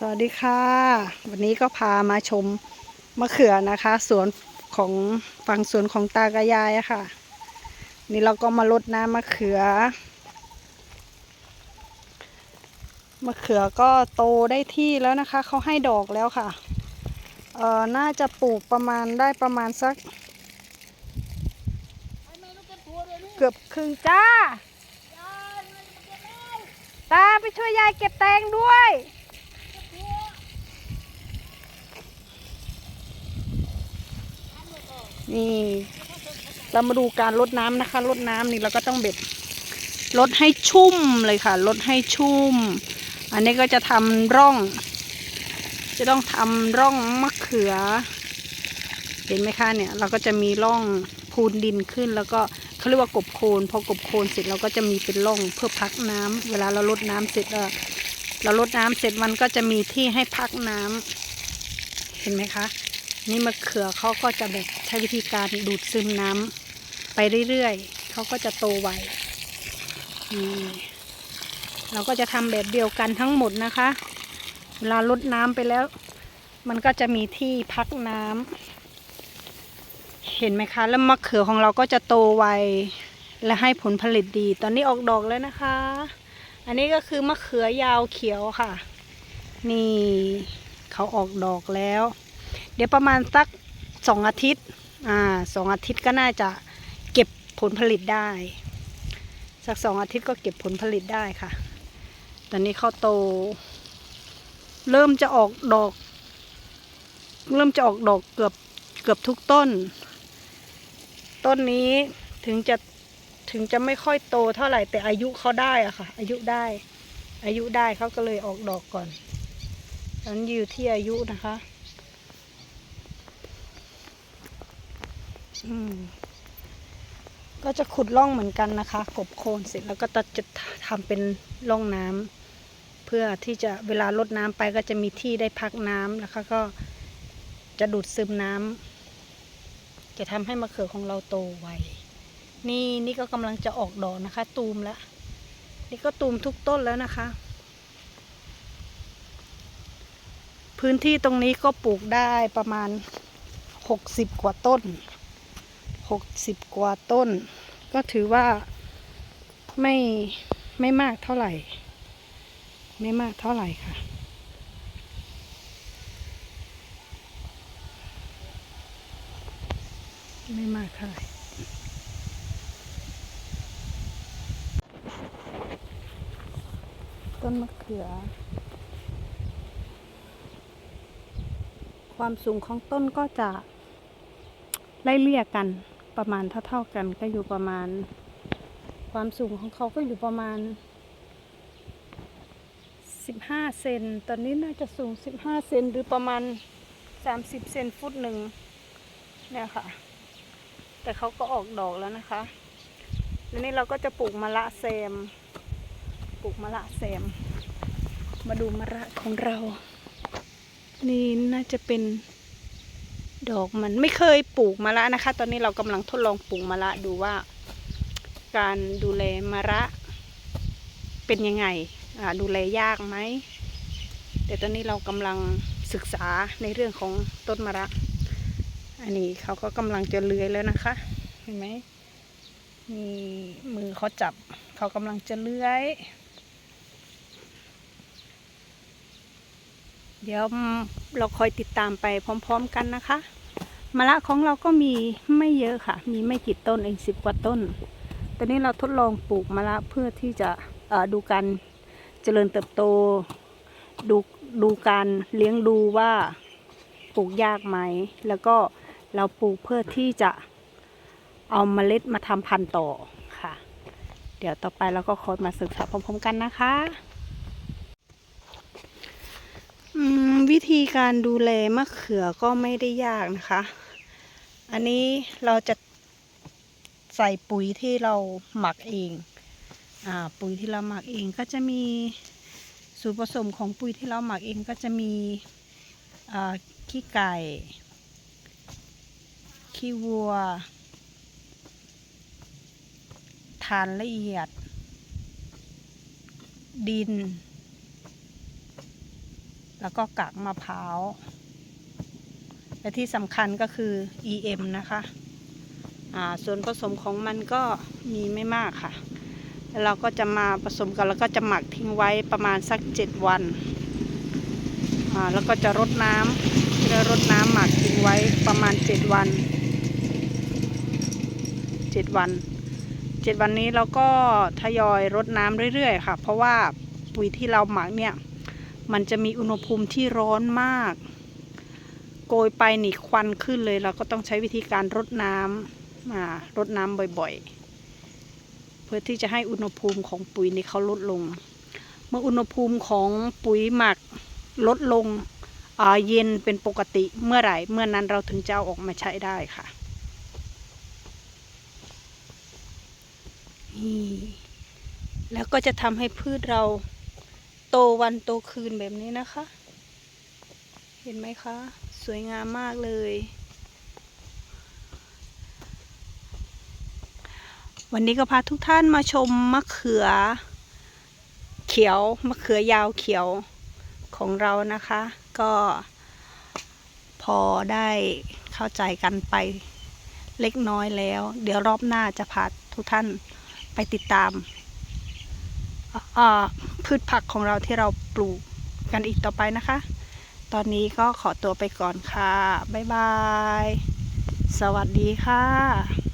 สวัสดีค่ะ วันนี้ก็พามาชมมะเขือนะคะ สวนของฝั่งสวนของตากายายอะค่ะ นี่เราก็มาลดน้ำมะเขือมะเขือก็โตได้ที่แล้วนะคะเขาให้ดอกแล้วค่ะเอ่อน่าจะปลูกประมาณได้ประมาณสัก เกือบครึ่งจ้า ตาไปช่วยยายเก็บแตงด้วย นี่ เรามาดูการลดน้ำนะคะลดน้ำนี่เราก็ต้องเบ็ดลดให้ชุ่มเลยค่ะลดให้ชุ่ม อันนี้ก็จะทำร่อง จะต้องทำร่องมะเขือ เห็นไหมคะเนี่ย เราก็จะมีร่องพูนดินขึ้น แล้วก็เขาเรียกว่ากบโคนพอกบโคนเสร็จเราก็จะมีเป็นร่องเพื่อพักน้ำเวลาเราลดน้ำเสร็จแล้วเราลดน้ำเสร็จมันก็จะมีที่ให้พักน้ำเห็นไหมคะ นี่มะเขือเขาก็จะแบบใช้วิธีการดูดซึมน้ำไปเรื่อยๆเขาก็จะโตไวนี่เราก็จะทำแบบเดียวกันทั้งหมดนะคะ เวลาลดน้ำไปแล้ว มันก็จะมีที่พักน้ำเห็นไหมคะ แล้วมะเขือของเราก็จะโตไวและให้ผลผลิตดี ตอนนี้ออกดอกแล้วนะคะ อันนี้ก็คือมะเขือยาวเขียวค่ะ นี่เขาออกดอกแล้ว เดี๋ยวประมาณสักสองอาทิตย์ อ่าสองอาทิตย์ก็น่าจะเก็บผลผลิตได้ สักสองอาทิตย์ก็เก็บผลผลิตได้ค่ะ ตอนนี้เขาโต เริ่มจะออกดอก เริ่มจะออกดอกเกือบเกือบทุกต้น ต้นนี้ถึงจะถึงจะไม่ค่อยโตเท่าไหร่แต่อายุเขาได้อะค่ะ อายุได้ อายุได้เขาก็เลยออกดอกก่อนตอนนอยู่ที่อายุนะคะ อืม ก็จะขุดร่องเหมือนกันนะคะ กบโคลนเสร็จแล้วก็จะทำเป็นร่องน้ำเพื่อที่จะเวลาลดน้ำไปก็จะมีที่ได้พักน้ำแล้วก็จะดูดซึมน้ำจะทำให้มะเขือของเราโตไวนี่นี่ก็กำลังจะออกดอกนะคะ ตูมแล้วนี่ก็ตูมทุกต้นแล้วนะคะ พื้นที่ตรงนี้ก็ปลูกได้ประมาณหกสิบกว่าต้น หกสิบกว่าต้น ก็ถือว่าไม่ไม่มากเท่าไหร่ ไม่มากเท่าไหร่ค่ะ ไม่มากเท่าไหร่ต้นมะเขือ ความสูงของต้นก็จะไล่เลี่ยกัน ประมาณเท่าๆกันก็อยู่ประมาณ ความสูงของเขาก็อยู่ประมาณ15เซน ตอนนี้น่าจะสูง15เซนหรือประมาณ30เซนฟุตหนึ่งเนี่ยค่ะ แต่เขาก็ออกดอกแล้วนะคะแล้วนี่เราก็จะปลูกมะละแซม ปลูกมะละแซม มาดูมะระของเรา นี่น่าจะเป็น ดอกมันไม่เคยปลูกมะระนะคะ ตอนนี้เรากำลังทดลองปลูกมะระดูว่า การดูแลมะระเป็นยังไงดูแลยากไหมแต่ตอนนี้เรากำลังศึกษาในเรื่องของต้นมะระ อันนี้เขาก็กำลังจะเลื้อยแล้วนะคะ เห็นไหมมีมือเขาจับเขากำลังจะเลื้อย เดี๋ยวเราคอยติดตามไปพร้อม ๆ กันนะคะมะละของเราก็มีไม่เยอะค่ะ มีไม่กี่ต้นเองสิบกว่าต้น ตอนนี้เราทดลองปลูกมะละเพื่อที่จะดูการเจริญเติบโต ดูดูการเลี้ยงดูว่าปลูกยากไหม แล้วก็เราปลูกเพื่อที่จะเอาเมล็ดมาทำพันธุ์ต่อค่ะ เดี๋ยวต่อไปเราก็คอยมาศึกษาพร้อมๆกันนะคะ อืม วิธีการดูแลมะเขือก็ไม่ได้ยากนะคะ อันนี้เราจะใส่ปุ๋ยที่เราหมักเอง อ่า ปุ๋ยที่เราหมักเองก็จะมีส่วนผสมของปุ๋ยที่เราหมักเองก็จะมีขี้ไก่ ขี้วัวทานละเอียด ดิน แล้วก็กากมะพร้าว และที่สำคัญก็คือ EM นะคะอ่าส่วนผสมของมันก็มีไม่มากค่ะ แล้วเราก็จะมาผสมกันแล้วก็จะหมักทิ้งไว้ประมาณสัก 7 วันอ่าแล้วก็จะรดน้ำจะรดน้ำหมักทิ้งไว้ประมาณ 7 วัน 7 วัน 7 วันนี้เราก็ทยอยรดน้ำเรื่อยๆ ค่ะ เพราะว่าปุ๋ยที่เราหมักเนี่ย มันจะมีอุณหภูมิที่ร้อนมาก โกยไปนี่ควันขึ้นเลย เราก็ต้องใช้วิธีการรดน้ำอ่ารดน้ำบ่อยๆ เพื่อที่จะให้อุณหภูมิของปุ๋ยนี่เขาลดลง เมื่ออุณหภูมิของปุ๋ยหมักลดลงเย็นเป็นปกติเมื่อไหร่เมื่อนั้นเราถึงจะเอาออกมาใช้ได้ค่ะนี่แล้วก็จะทำให้พืชเรา ตวันโตคืนแบบนี้นะคะ เห็นไหมคะ สวยงามมากเลย วันนี้ก็พาทุกท่านมาชมมะเขือ เขียวมะเขือยาวเขียวของเรานะคะ ก็พอได้เข้าใจกันไปเล็กน้อยแล้ว เดี๋ยวรอบหน้าจะพาทุกท่านไปติดตามอ่า พืชผักของเราที่เราปลูกกันอีกต่อไปนะคะ ตอนนี้ก็ขอตัวไปก่อนค่ะ บ๊ายบาย สวัสดีค่ะ